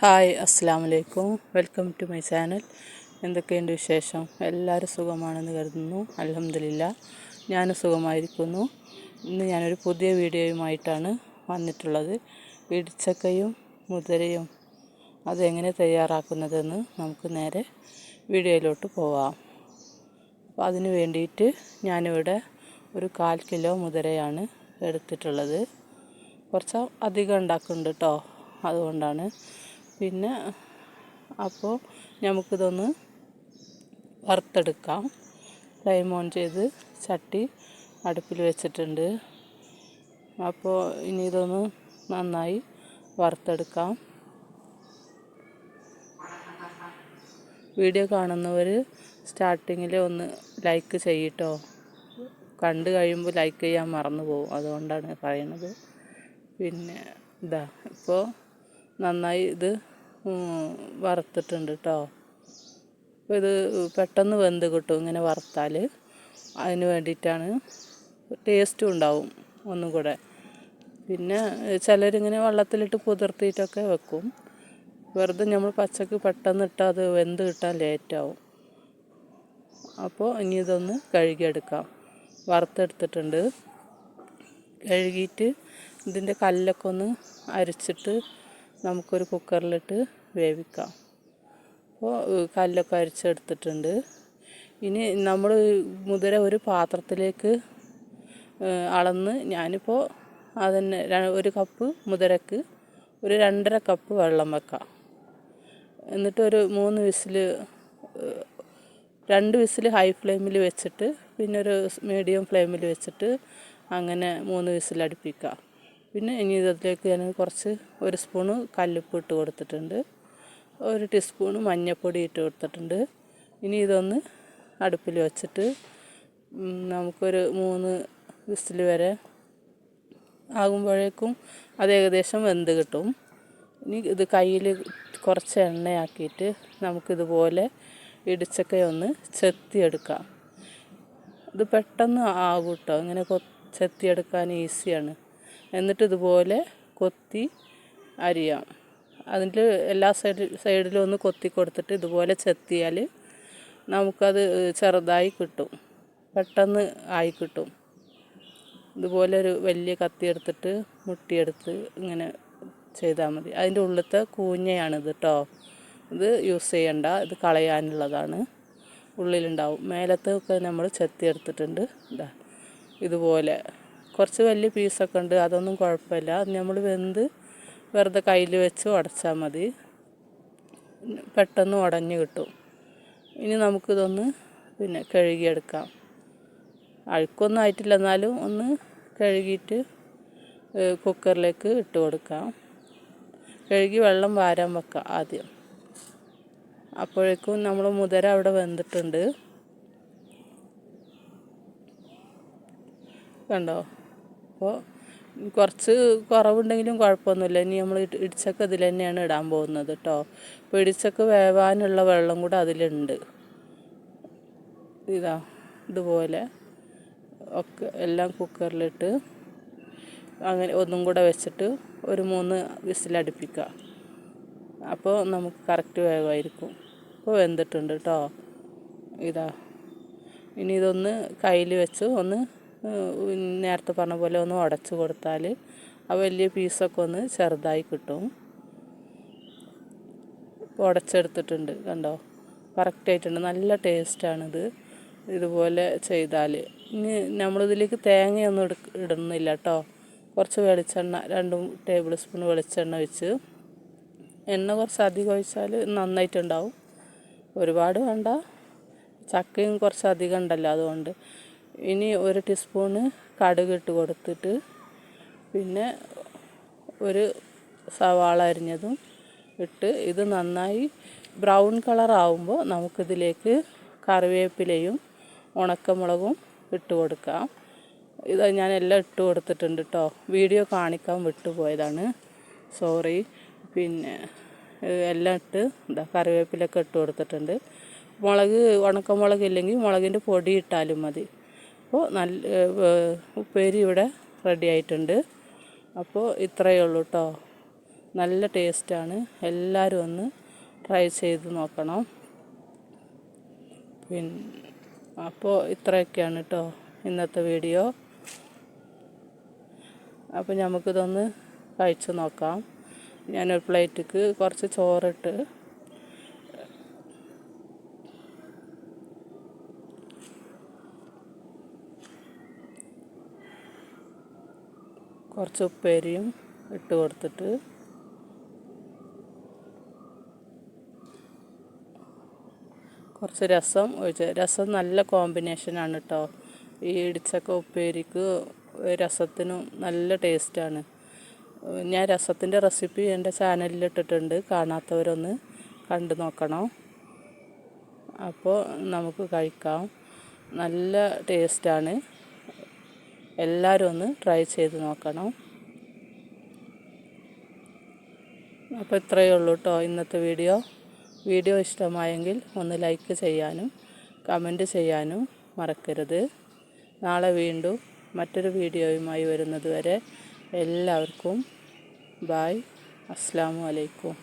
Hi അസ്സാം വലൈക്കും welcome to my channel. എന്തൊക്കെയുണ്ട് വിശേഷം? എല്ലാവരും സുഖമാണെന്ന് കരുതുന്നു. അലഹമില്ല ഞാൻ സുഖമായിരിക്കുന്നു. ഇന്ന് ഞാനൊരു പുതിയ വീഡിയോയുമായിട്ടാണ് വന്നിട്ടുള്ളത്. ഇടിച്ചക്കയും മുതിരയും അതെങ്ങനെ തയ്യാറാക്കുന്നതെന്ന് നമുക്ക് നേരെ വീഡിയോയിലോട്ട് പോവാം. അപ്പോൾ അതിന് വേണ്ടിയിട്ട് ഞാനിവിടെ ഒരു കാൽ കിലോ മുതിരയാണ് എടുത്തിട്ടുള്ളത്. കുറച്ച് അധികം ഉണ്ടാക്കുന്നുണ്ട് കേട്ടോ അതുകൊണ്ടാണ് പിന്നെ അപ്പോൾ നമുക്കിതൊന്ന് വറുത്തെടുക്കാം. ഫ്ലെയിം ഓൺ ചെയ്ത് ചട്ടി അടുപ്പിൽ വെച്ചിട്ടുണ്ട്. അപ്പോൾ ഇനി ഇതൊന്ന് നന്നായി വറുത്തെടുക്കാം. വീഡിയോ കാണുന്നവർ സ്റ്റാർട്ടിങ്ങിൽ ഒന്ന് ലൈക്ക് ചെയ്യട്ടോ. കണ്ടു കഴിയുമ്പോൾ ലൈക്ക് ചെയ്യാൻ മറന്നു പോകും. അതുകൊണ്ടാണ് പറയുന്നത് പിന്നെ ഇതാ ഇപ്പോൾ നന്നായി ഇത് വറുത്തിട്ടുണ്ട് കേട്ടോ ഇത് പെട്ടെന്ന് വെന്ത് കിട്ടും ഇങ്ങനെ വറുത്താൽ അതിന് വേണ്ടിയിട്ടാണ് ടേസ്റ്റും ഉണ്ടാവും ഒന്നും കൂടെ. പിന്നെ ചിലരിങ്ങനെ വെള്ളത്തിലിട്ട് കുതിർത്തിയിട്ടൊക്കെ വെക്കും. വെറുതെ നമ്മൾ പച്ചക്ക് പെട്ടെന്ന് ഇട്ടാൽ അത് വെന്ത് കിട്ടാൻ ലേറ്റാവും അപ്പോൾ ഇനി ഇതൊന്ന് കഴുകിയെടുക്കാം. വറുത്തെടുത്തിട്ടുണ്ട്. കഴുകിയിട്ട് ഇതിന്റെ കല്ലൊക്കെ ഒന്ന് അരിച്ചിട്ട് നമുക്കൊരു കുക്കറിലിട്ട് വേവിക്കാം. അപ്പോൾ കല്ലൊക്കെ അരിച്ചെടുത്തിട്ടുണ്ട്. ഇനി നമ്മൾ മുതിര ഒരു പാത്രത്തിലേക്ക് അളന്ന് ഞാനിപ്പോൾ അതിന് ഒരു കപ്പ് മുതിരക്ക് ഒരു രണ്ടര കപ്പ് വെള്ളം വെക്കാം. എന്നിട്ട് ഒരു മൂന്ന് വിസിൽ രണ്ട് വിസിൽ ഹൈ ഫ്ലെയിമിൽ വെച്ചിട്ട് പിന്നെ ഒരു മീഡിയം ഫ്ലെയിമിൽ വെച്ചിട്ട് അങ്ങനെ മൂന്ന് വിസിൽ അടുപ്പിക്കാം. പിന്നെ ഇനി ഇതിലേക്ക് ഞാൻ കുറച്ച് ഒരു സ്പൂണ് കല്ലുപ്പ് ഇട്ട് കൊടുത്തിട്ടുണ്ട്. ഒരു ടീസ്പൂണ് മഞ്ഞൾപ്പൊടി ഇട്ട് കൊടുത്തിട്ടുണ്ട്. ഇനി ഇതൊന്ന് അടുപ്പിൽ വെച്ചിട്ട് നമുക്കൊരു മൂന്ന് വിസിൽ വരെ ആകുമ്പോഴേക്കും അത് ഏകദേശം വെന്ത് കിട്ടും. ഇനി ഇത് കയ്യിൽ കുറച്ച് എണ്ണയാക്കിയിട്ട് നമുക്കിതുപോലെ ഇടിച്ചൊക്കെ ചെത്തിയെടുക്കാം. ഇത് പെട്ടെന്ന് ആകും കേട്ടോ ഇങ്ങനെ ചെത്തിയെടുക്കാൻ ഈസിയാണ്. എന്നിട്ട് ഇതുപോലെ കൊത്തി അരിയാം. അതിന്റെ എല്ലാ സൈഡ് സൈഡിലും ഒന്ന് കൊത്തി കൊടുത്തിട്ട് ഇതുപോലെ ചെത്തിയാൽ നമുക്കത് ചെറുതായി കിട്ടും. പെട്ടെന്ന് ആയി കിട്ടും. ഇതുപോലെ ഒരു വലിയ കത്തി എടുത്തിട്ട് മുട്ടിയെടുത്ത് ഇങ്ങനെ ചെയ്താൽ മതി. അതിന്റെ ഉള്ളിലത്തെ കൂഞ്ഞയാണിത് കേട്ടോ ഇത് യൂസ് ചെയ്യണ്ട. ഇത് കളയാനുള്ളതാണ്. ഉള്ളിലുണ്ടാവും. മേലത്തൊക്കെ നമ്മൾ ചെത്തി എടുത്തിട്ടുണ്ട്. ഇതാ ഇതുപോലെ കുറച്ച് വലിയ പീസൊക്കെ ഉണ്ട്. അതൊന്നും കുഴപ്പമില്ല. അത് നമ്മൾ വെന്ത് വെറുതെ കയ്യിൽ വെച്ച് ഉടച്ചാൽ മതി. പെട്ടെന്ന് ഉടഞ്ഞ് കിട്ടും. ഇനി നമുക്കിതൊന്ന് പിന്നെ കഴുകിയെടുക്കാം. അഴുക്കൊന്നും ആയിട്ടില്ല. എന്നാലും ഒന്ന് കഴുകിയിട്ട് കുക്കറിലേക്ക് ഇട്ട് കൊടുക്കാം. കഴുകി വെള്ളം വാരാൻ വെക്കാം ആദ്യം. അപ്പോഴേക്കും നമ്മൾ മുതര അവിടെ വെന്തിട്ടുണ്ട്. കണ്ടോ? അപ്പോൾ കുറച്ച് കുറവുണ്ടെങ്കിലും കുഴപ്പമൊന്നുമില്ല. ഇനി നമ്മൾ ഇടിച്ചക്ക ഇതിൽ തന്നെയാണ് ഇടാൻ പോകുന്നത് കേട്ടോ. അപ്പോൾ ഇടിച്ചക്ക വേവാനുള്ള വെള്ളം കൂടെ അതിലുണ്ട്. ഇതാ ഇതുപോലെ ഒക്കെ എല്ലാം കുക്കറിലിട്ട് അങ്ങനെ ഒന്നും കൂടെ വെച്ചിട്ട് ഒരു മൂന്ന് വിസിലടുപ്പിക്കുക അപ്പോൾ നമുക്ക് കറക്റ്റ് വേവായിരിക്കും ഇപ്പോൾ വെന്തിട്ടുണ്ട് കേട്ടോ. ഇതാ ഇനി ഇതൊന്ന് കയ്യിൽ വെച്ച് ഒന്ന് നേരത്തെ പറഞ്ഞ പോലെ ഒന്ന് ഉടച്ചു കൊടുത്താൽ ആ വലിയ പീസൊക്കെ ഒന്ന് ചെറുതായി കിട്ടും. ഉടച്ചെടുത്തിട്ടുണ്ട് കണ്ടോ? കറക്റ്റായിട്ടുണ്ട് നല്ല ടേസ്റ്റാണിത് ഇതുപോലെ ചെയ്താൽ ഇനി നമ്മളിതിലേക്ക് തേങ്ങയൊന്നും എടു ഇടുന്നില്ല കേട്ടോ കുറച്ച് വെളിച്ചെണ്ണ രണ്ടും ടേബിൾ സ്പൂൺ വെളിച്ചെണ്ണ വെച്ച് എണ്ണ കുറച്ച് അധികം ഒഴിച്ചാൽ നന്നായിട്ടുണ്ടാവും. ഒരുപാട് വേണ്ട. ചക്കയും കുറച്ച് അധികം ഉണ്ടല്ലോ അതുകൊണ്ട്. ഇനി ഒരു ടീസ്പൂണ് കടുക് ഇട്ട് കൊടുത്തിട്ട് പിന്നെ ഒരു സവാള അരിഞ്ഞതും ഇട്ട് ഇത് നന്നായി ബ്രൗൺ കളർ ആവുമ്പോൾ നമുക്കിതിലേക്ക് കറിവേപ്പിലയും ഉണക്കമുളകും ഇട്ട് കൊടുക്കാം. ഇത് ഞാൻ എല്ലാം ഇട്ട് കൊടുത്തിട്ടുണ്ട് കേട്ടോ വീഡിയോ കാണിക്കാൻ വിട്ടുപോയതാണ് സോറി. പിന്നെ എല്ലാം ഇട്ട് എന്താ കറിവേപ്പിലൊക്കെ ഇട്ട് കൊടുത്തിട്ടുണ്ട്. മുളക് ഉണക്കമുളക് ഇല്ലെങ്കിൽ മുളകിന്റെ പൊടി ഇട്ടാലും മതി. അപ്പോൾ നല്ല ഉപ്പേരി ഇവിടെ റെഡി ആയിട്ടുണ്ട്. അപ്പോൾ ഇത്രയേ ഉള്ളൂ കേട്ടോ നല്ല ടേസ്റ്റാണ് എല്ലാവരും ഒന്ന് ട്രൈ ചെയ്ത് നോക്കണം. പിന്നെ അപ്പോൾ ഇത്രയൊക്കെയാണ് കേട്ടോ ഇന്നത്തെ വീഡിയോ അപ്പോൾ നമുക്കിതൊന്ന് കഴിച്ച് നോക്കാം. ഞാനൊരു പ്ലേറ്റിക്ക് കുറച്ച് ചോറിട്ട് കുറച്ച് ഉപ്പേരിയും ഇട്ട് കൊടുത്തിട്ട് കുറച്ച് രസം ഒഴിച്ച് രസം നല്ല കോമ്പിനേഷനാണ് കേട്ടോ ഈ ഇടിച്ചക്ക ഉപ്പേരിക്ക് രസത്തിനും നല്ല ടേസ്റ്റാണ് ഞാൻ രസത്തിന്റെ റെസിപ്പി എന്റെ ചാനലിൽ ഇട്ടിട്ടുണ്ട്. കാണാത്തവരൊന്ന് കണ്ടു നോക്കണം. അപ്പോൾ നമുക്ക് കഴിക്കാം. നല്ല ടേസ്റ്റാണ് എല്ലാവരും ഒന്ന് ട്രൈ ചെയ്ത് നോക്കണം. അപ്പോൾ ഇത്രയേ ഉള്ളൂ കേട്ടോ ഇന്നത്തെ വീഡിയോ വീഡിയോ ഇഷ്ടമായെങ്കിൽ ഒന്ന് ലൈക്ക് ചെയ്യാനും കമന്റ് ചെയ്യാനും മറക്കരുത്. നാളെ വീണ്ടും മറ്റൊരു വീഡിയോയുമായി വരുന്നത് വരെ എല്ലാവർക്കും ബായ് അസ്സാം വലൈക്കും